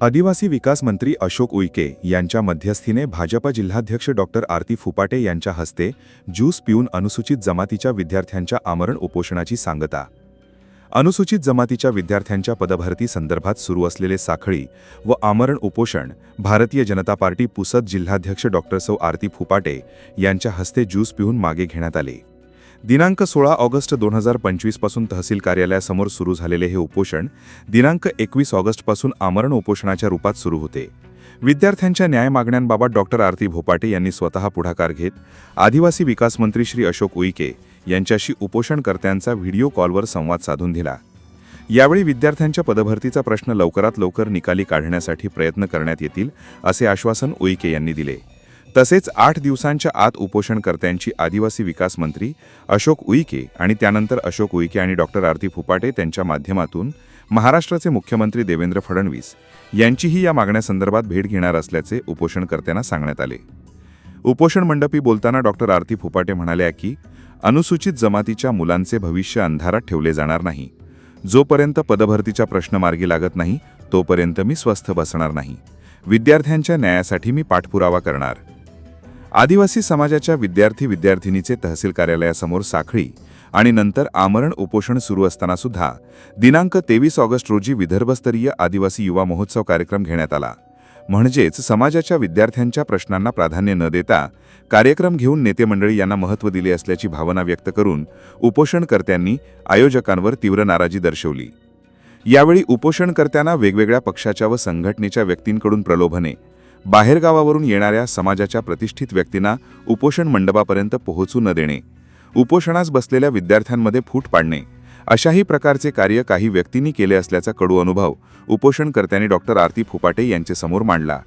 आदिवासी विकास मंत्री अशोक उईके यांच्या मध्यस्थीने भाजपा जिल्हाध्यक्ष डॉक्टर आरती फुपाटे यांच्या हस्ते ज्यूस पिऊन अनुसूचित जमातीच्या विद्यार्थ्यांच्या आमरण उपोषणाची सांगता. अनुसूचित जमातीच्या विद्यार्थ्यांच्या पदभरती संदर्भात सुरू असलेले साखळी व आमरण उपोषण भारतीय जनता पार्टी पुसद जिल्हाध्यक्ष डॉक्टर सौ आरती फुपाटे यांच्या हस्ते ज्यूस पिऊन मागे घेण्यात आले. दिनांक सोळा ऑगस्ट दोन हजार पंचवीसपासून तहसील कार्यालयासमोर सुरू झालेले हे उपोषण दिनांक एकवीस ऑगस्टपासून आमरण उपोषणाच्या रूपात सुरू होते. विद्यार्थ्यांच्या न्याय मागण्यांबाबत डॉक्टर आरती भोपाटे यांनी स्वतः पुढाकार घेत आदिवासी विकास मंत्री श्री अशोक उईके यांच्याशी उपोषणकर्त्यांचा व्हिडिओ कॉलवर संवाद साधून दिला. यावेळी विद्यार्थ्यांच्या पदभरतीचा प्रश्न लवकरात लवकर निकाली काढण्यासाठी प्रयत्न करण्यात येतील असे आश्वासन उईके यांनी दिले. तसेच आठ दिवसांच्या आत उपोषणकर्त्यांची आदिवासी विकास मंत्री अशोक उईके आणि त्यानंतर अशोक उईके आणि डॉक्टर आरती फुपाटे त्यांच्या माध्यमातून महाराष्ट्राचे मुख्यमंत्री देवेंद्र फडणवीस यांचीही या मागण्यासंदर्भात भेट घेणार असल्याचे उपोषणकर्त्यांना सांगण्यात आले. उपोषण मंडपी बोलताना डॉक्टर आरती फुपाटे म्हणाल्या की अनुसूचित जमातीच्या मुलांचे भविष्य अंधारात ठेवले जाणार नाही. जोपर्यंत पदभरतीचा प्रश्न मार्गी लागत नाही तोपर्यंत मी स्वस्थ बसणार नाही. विद्यार्थ्यांच्या न्यायासाठी मी पाठपुरावा करणार. आदिवासी समाजाच्या विद्यार्थी विद्यार्थिनीचे तहसील कार्यालयासमोर साखळी आणि नंतर आमरण उपोषण सुरू असताना सुद्धा दिनांक तेवीस ऑगस्ट रोजी विदर्भस्तरीय आदिवासी युवा महोत्सव कार्यक्रम घेण्यात आला. म्हणजेच समाजाच्या विद्यार्थ्यांच्या प्रश्नांना प्राधान्य न देता कार्यक्रम घेऊन नेते मंडळी यांना महत्त्व दिले असल्याची भावना व्यक्त करून उपोषणकर्त्यांनी आयोजकांवर तीव्र नाराजी दर्शवली. यावेळी उपोषणकर्त्यांना वेगवेगळ्या पक्षाच्या व संघटनेच्या व्यक्तींकडून प्रलोभने बाहेरगावावरून येणाऱ्या समाजाच्या प्रतिष्ठित व्यक्तींना उपोषण मंडपापर्यंत पोहोचू न देणे उपोषणास बसलेल्या विद्यार्थ्यांमध्ये फूट पाडणे अशाही प्रकारचे कार्य काही व्यक्तींनी केले असल्याचा कडू अनुभव उपोषणकर्त्यांनी डॉक्टर आरती फुपाटे यांच्यासमोर मांडला.